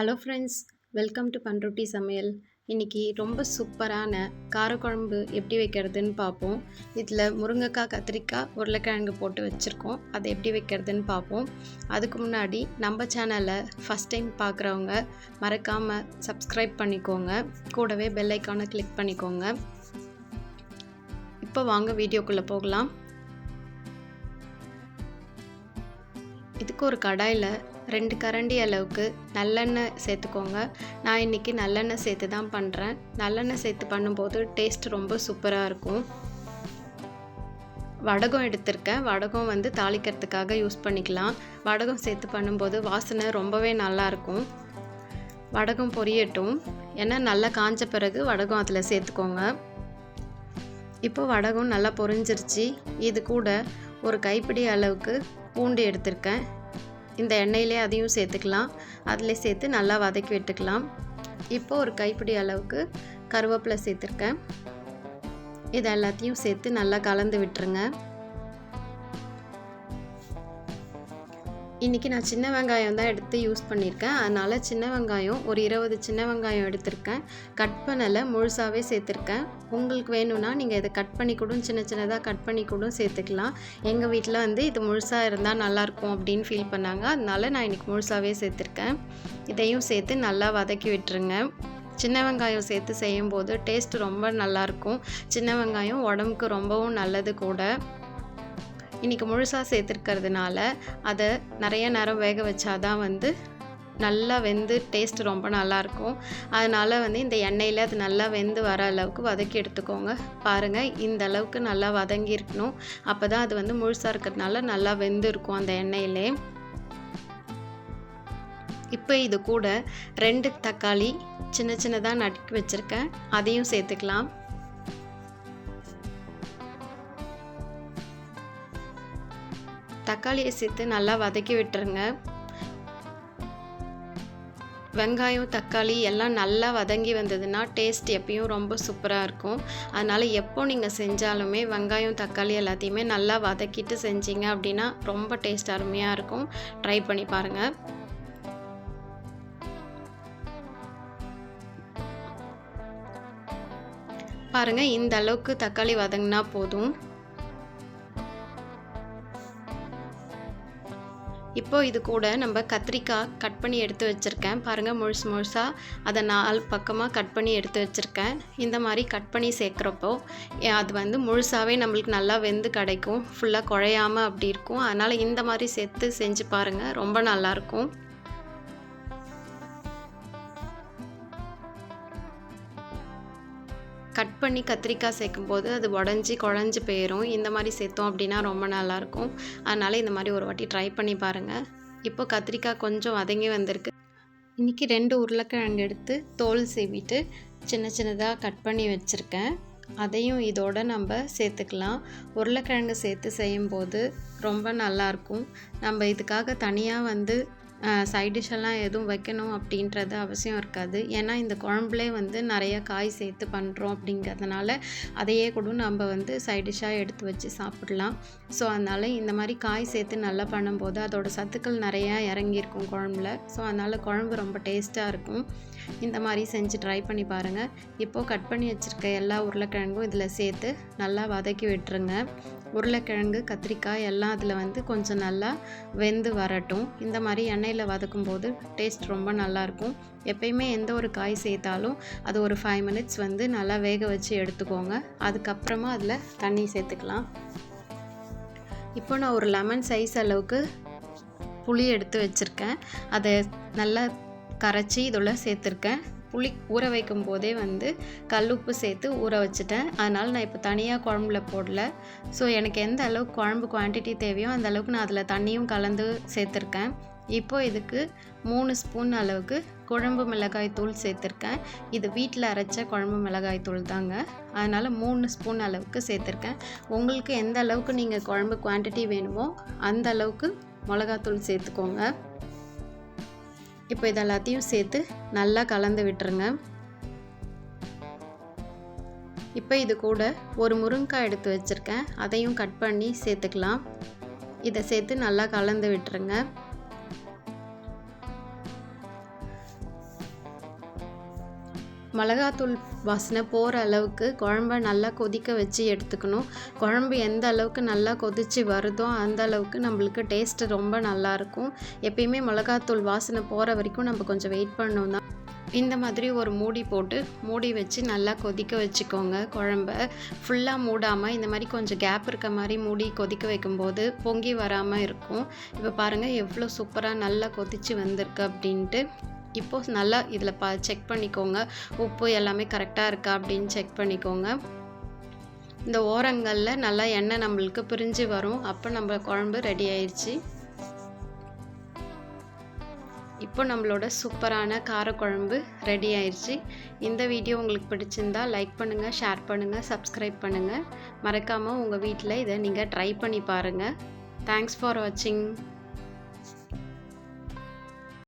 Hello friends welcome to Panruti சமையல் இன்றைக்கி ரொம்ப சூப்பரான காரக்குழம்பு எப்படி வைக்கிறதுன்னு பார்ப்போம். இதில் முருங்கைக்காய் கத்திரிக்காய் உருளைக்கிழங்கு போட்டு வச்சுருக்கோம். அதை எப்படி வைக்கிறதுன்னு பார்ப்போம். அதுக்கு முன்னாடி நம்ம சேனலை ஃபஸ்ட் டைம் பார்க்குறவங்க மறக்காமல் சப்ஸ்கிரைப் பண்ணிக்கோங்க. கூடவே பெல் ஐக்கானை கிளிக் பண்ணிக்கோங்க. இப்போ வாங்க வீடியோக்குள்ளே போகலாம். இதுக்கு ஒரு கடாயில் ரெண்டு கரண்டி அளவுக்கு நல்லெண்ணெய் சேர்த்துக்கோங்க. நான் இன்றைக்கி நல்லெண்ணெய் சேர்த்து தான் பண்ணுறேன் நல்லெண்ணெய் சேர்த்து பண்ணும்போது டேஸ்ட் ரொம்ப சூப்பராக இருக்கும். வடகம் எடுத்திருக்கேன். வடகம் வந்து தாளிக்கிறதுக்காக யூஸ் பண்ணிக்கலாம். வடகம் சேர்த்து பண்ணும்போது வாசனை ரொம்பவே நல்லாயிருக்கும் வடகம் பொரியட்டும். ஏன்னா நல்லா காஞ்ச பிறகு வடகம் அதில் சேர்த்துக்கோங்க. இப்போ வடகம் நல்லா பொரிஞ்சிருச்சு. இது கூட ஒரு கைப்பிடி அளவுக்கு பூண்டு எடுத்திருக்கேன். இந்த எண்ணெயிலே அதையும் சேர்த்துக்கலாம். அதில் சேர்த்து நல்லா வதக்கி விட்டுக்கலாம். இப்போ ஒரு கைப்பிடி அளவுக்கு கருவேப்பிலை சேர்த்துருக்கேன். இது எல்லாத்தையும் சேர்த்து நல்லா கலந்து விட்டுருங்க. இன்றைக்கி நான் சின்ன வெங்காயம் தான் எடுத்து யூஸ் பண்ணியிருக்கேன். அதனால் சின்ன வெங்காயம் ஒரு இருபது சின்ன வெங்காயம் எடுத்திருக்கேன். கட் பண்ணலை முழுசாகவே சேர்த்துருக்கேன். உங்களுக்கு வேணும்னா நீங்கள் இதை கட் பண்ணி கூட சின்ன சின்னதாக கட் பண்ணி கூட சேர்த்துக்கலாம். எங்கள் வீட்டில் வந்து இது முழுசாக இருந்தால் நல்லாயிருக்கும் அப்படின்னு ஃபீல் பண்ணாங்க. அதனால் நான் இன்றைக்கி முழுசாகவே சேர்த்துருக்கேன். இதையும் சேர்த்து நல்லா வதக்கி விட்டுருங்க. சின்ன வெங்காயம் சேர்த்து செய்யும்போது டேஸ்ட் ரொம்ப நல்லாயிருக்கும். சின்ன வெங்காயம் உடம்புக்கு ரொம்பவும் நல்லது கூட. இன்றைக்கி முழுசாக சேர்த்துருக்கிறதுனால அதை நிறைய நேரம் வேக வச்சாதான் வந்து நல்லா வெந்து டேஸ்ட் ரொம்ப நல்லாயிருக்கும். அதனால் வந்து இந்த எண்ணெயில் அது நல்லா வெந்து வர அளவுக்கு வதக்கி எடுத்துக்கோங்க. பாருங்கள் இந்த அளவுக்கு நல்லா வதங்கி இருக்கணும். அப்போ தான் அது வந்து முழுசாக இருக்கிறதுனால நல்லா வெந்து இருக்கும் அந்த எண்ணெயிலே. இப்போ இது கூட ரெண்டு தக்காளி சின்ன சின்னதாக நடுக்கி வச்சுருக்கேன். அதையும் சேர்த்துக்கலாம். தக்காளியை சேர்த்து நல்லா வதக்கி விட்டுருங்க. வெங்காயம் தக்காளி எல்லாம் நல்லா வதங்கி வந்ததுன்னா டேஸ்ட் எப்பயும் ரொம்ப சூப்பராக இருக்கும். அதனால் எப்போ நீங்கள் செஞ்சாலுமே வெங்காயம் தக்காளி எல்லாத்தையுமே நல்லா வதக்கிட்டு செஞ்சீங்க அப்படின்னா ரொம்ப டேஸ்ட் அருமையாக இருக்கும். ட்ரை பண்ணி பாருங்கள் பாருங்கள் இந்த அளவுக்கு தக்காளி வதங்கினா போதும். இப்போ இது கூட நம்ம கத்திரிக்காய் கட் பண்ணி எடுத்து வச்சுருக்கேன். பாருங்கள் முழுசு முழுசாக அதை நாலு பக்கமாக கட் பண்ணி எடுத்து வச்சுருக்கேன். இந்த மாதிரி கட் பண்ணி சேர்க்குறப்போ அது வந்து முழுசாகவே நம்மளுக்கு நல்லா வெந்து கிடைக்கும். ஃபுல்லாக குழையாமல் அப்படி இருக்கும். அதனால் இந்த மாதிரி சேர்த்து செஞ்சு பாருங்கள் ரொம்ப நல்லாயிருக்கும் கட் பண்ணி கத்திரிக்காய் சேர்க்கும்போது அது உடஞ்சி குழஞ்சி போயிடும் இந்த மாதிரி சேர்த்தோம் அப்படின்னா ரொம்ப நல்லாயிருக்கும். அதனால் இந்த மாதிரி ஒரு வாட்டி ட்ரை பண்ணி பாருங்கள் இப்போ கத்திரிக்காய் கொஞ்சம் வதங்கி வந்திருக்கு. இன்றைக்கி ரெண்டு உருளைக்கிழங்கு எடுத்து தோல் சீவிட்டு சின்ன சின்னதாக கட் பண்ணி வச்சுருக்கேன். அதையும் இதோட நம்ம சேர்த்துக்கலாம். உருளைக்கிழங்கு சேர்த்து செய்யும்போது ரொம்ப நல்லாயிருக்கும். நம்ம இதுக்காக தனியாக வந்து சைட் டிஷ்ஷெல்லாம் எதுவும் வைக்கணும் அப்படின்றது அவசியம் இருக்காது. ஏன்னா இந்த குழம்புலே வந்து நிறைய காய் சேர்த்து பண்ணுறோம் அப்படிங்கிறதுனால அதையே கூட நம்ம வந்து சைட் டிஷ்ஷாக எடுத்து வச்சு சாப்பிடலாம். ஸோ அதனால் இந்த மாதிரி காய் சேர்த்து நல்லா பண்ணும்போது அதோடய சத்துக்கள் நிறையா இறங்கியிருக்கும் குழம்புல. ஸோ அதனால் குழம்பு ரொம்ப டேஸ்ட்டாக இருக்கும். இந்த மாதிரி செஞ்சு ட்ரை பண்ணி பாருங்கள் இப்போது கட் பண்ணி வச்சுருக்க எல்லா உருளைக்கிழங்கும் இதில் சேர்த்து நல்லா வதக்கி விட்டுருங்க. உருளைக்கிழங்கு கத்திரிக்காய் எல்லாம் அதில் வந்து கொஞ்சம் நல்லா வெந்து வரட்டும். இந்த மாதிரி எண்ணெயில் வதக்கும் போது டேஸ்ட் ரொம்ப நல்லாயிருக்கும் எப்பயுமே எந்த ஒரு காய் சேர்த்தாலும் அது ஒரு ஃபைவ் மினிட்ஸ் வந்து நல்லா வேக வச்சு எடுத்துக்கோங்க. அதுக்கப்புறமா அதில் தண்ணி சேர்த்துக்கலாம். இப்போ நான் ஒரு லெமன் சைஸ் அளவுக்கு புளி எடுத்து வச்சுருக்கேன். அதை நல்லா கரைச்சி இதோட சேர்த்துருக்கேன். புளி ஊற வைக்கும் போதே வந்து கல் உப்பு சேர்த்து ஊற வச்சுட்டேன். அதனால் நான் இப்போ தனியாக குழம்புல போடல. ஸோ எனக்கு எந்த அளவுக்கு குழம்பு குவான்டிட்டி தேவையோ அந்த அளவுக்கு நான் அதில் தண்ணியும் கலந்து சேர்த்துருக்கேன். இப்போது இதுக்கு மூணு ஸ்பூன் அளவுக்கு குழம்பு மிளகாய் தூள் சேர்த்துருக்கேன். இது வீட்டில் அரைச்ச குழம்பு மிளகாய் தூள் தாங்க. அதனால் மூணு ஸ்பூன் அளவுக்கு சேர்த்துருக்கேன். உங்களுக்கு எந்த அளவுக்கு நீங்கள் குழம்பு குவான்டிட்டி வேணுமோ அந்த அளவுக்கு மிளகாத்தூள் சேர்த்துக்கோங்க. இப்போ இது எல்லாத்தையும் சேர்த்து நல்லா கலந்து விட்டுருங்க. இப்போ இது கூட ஒரு முருங்காய் எடுத்து வச்சுருக்கேன். அதையும் கட் பண்ணி சேர்த்துக்கலாம். இதை சேர்த்து நல்லா கலந்து விட்டுருங்க. மிளகாத்தூள் வாசனை போகிற அளவுக்கு குழம்ப நல்லா கொதிக்க வச்சு எடுத்துக்கணும். குழம்பு எந்த அளவுக்கு நல்லா கொதித்து வருதோ அந்த அளவுக்கு நம்மளுக்கு டேஸ்ட்டு ரொம்ப நல்லாயிருக்கும் எப்பயுமே மிளகாத்தூள் வாசனை போகிற வரைக்கும் நம்ம கொஞ்சம் வெயிட் பண்ணோம் தான். இந்த மாதிரி ஒரு மூடி போட்டு மூடி வச்சு நல்லா கொதிக்க வச்சுக்கோங்க குழம்ப. ஃபுல்லாக மூடாமல் இந்த மாதிரி கொஞ்சம் கேப் இருக்க மாதிரி மூடி கொதிக்க வைக்கும்போது பொங்கி வராமல் இருக்கும். இப்போ பாருங்கள் எவ்வளோ சூப்பராக நல்லா கொதித்து வந்திருக்கு அப்படின்ட்டு. இப்போது நல்லா இதில் பா செக் பண்ணிக்கோங்க. உப்பு எல்லாமே கரெக்டாக இருக்கா அப்படின்னு செக் பண்ணிக்கோங்க. இந்த ஓரங்களில் நல்லா எண்ணெய் நம்மளுக்கு பிரிஞ்சு வரும். அப்போ நம்ம குழம்பு ரெடி ஆயிடுச்சு இப்போ நம்மளோட சூப்பரான காரக்குழம்பு ரெடி ஆயிடுச்சு இந்த வீடியோ உங்களுக்கு பிடிச்சிருந்தா லைக் பண்ணுங்கள் ஷேர் பண்ணுங்கள் சப்ஸ்கிரைப் பண்ணுங்கள் மறக்காமல் உங்கள் வீட்டில் இதை நீங்கள் ட்ரை பண்ணி பாருங்கள் தேங்க்ஸ் ஃபார் வாட்சிங்